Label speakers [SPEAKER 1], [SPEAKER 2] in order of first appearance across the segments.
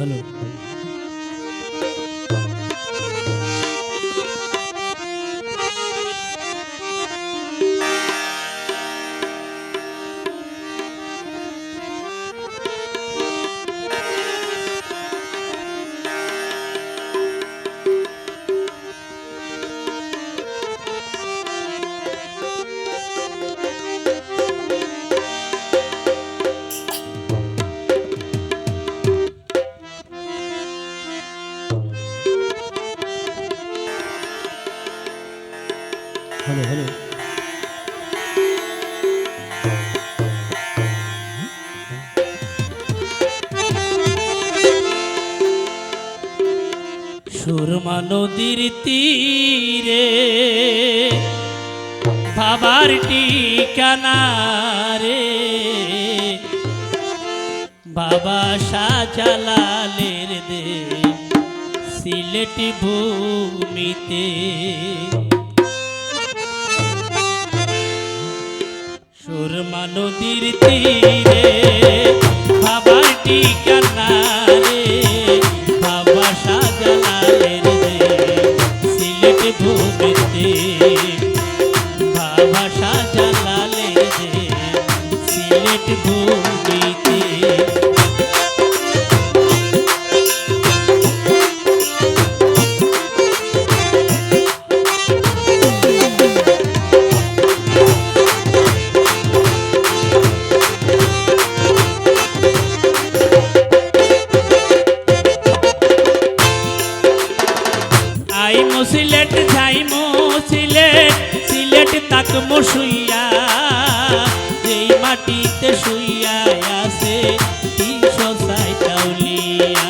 [SPEAKER 1] ভালো hello hello Surma নদীর তীরে বাবার ঠিকানা রে বাবা শাহজালালের দে সিলেট ভূমিতে সুরমা নদীর তীরে আই মুসিলেট যাই মুসিলেট সিলেট তাক মুসুইয়া যেই মাটিতে শুইয়া আছে তিনশো সাইটাউলিয়া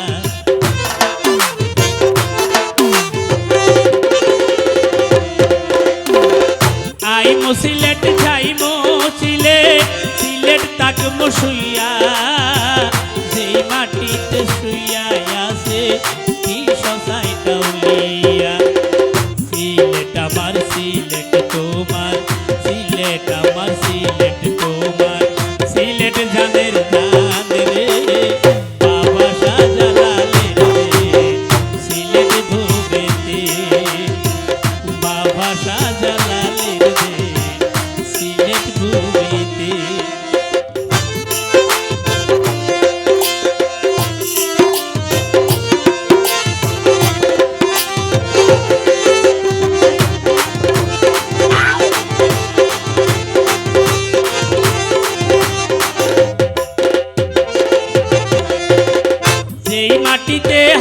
[SPEAKER 1] আই মুসিলেট যাই মুসিলেট সিলেট তাক মুসুইয়া যেই মাটিতে শুইয়া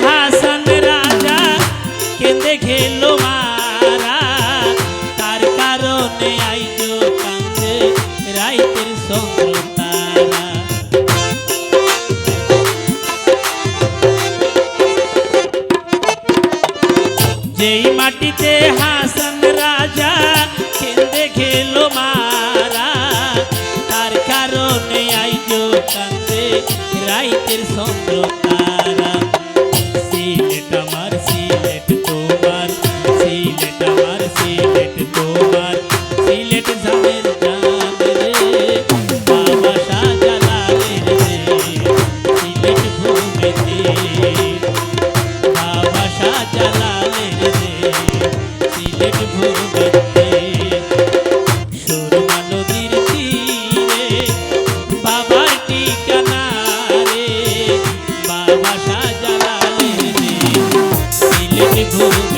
[SPEAKER 1] হাসান রাজা কেঁদে খেলো মারা? তার কারণে আইজো কান্দে রাইতের সঙ্গ তারা। যেই মাটিতে হাসান রাজা কেঁদে খেলো মারা? তার কারণে আইজো কান্দে রাইতের চন্দ্র তারা।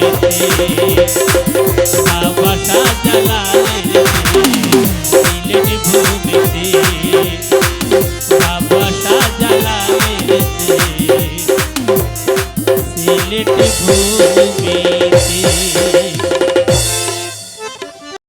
[SPEAKER 1] সিলেট ভূমিতে বাবা শাহজালালের রে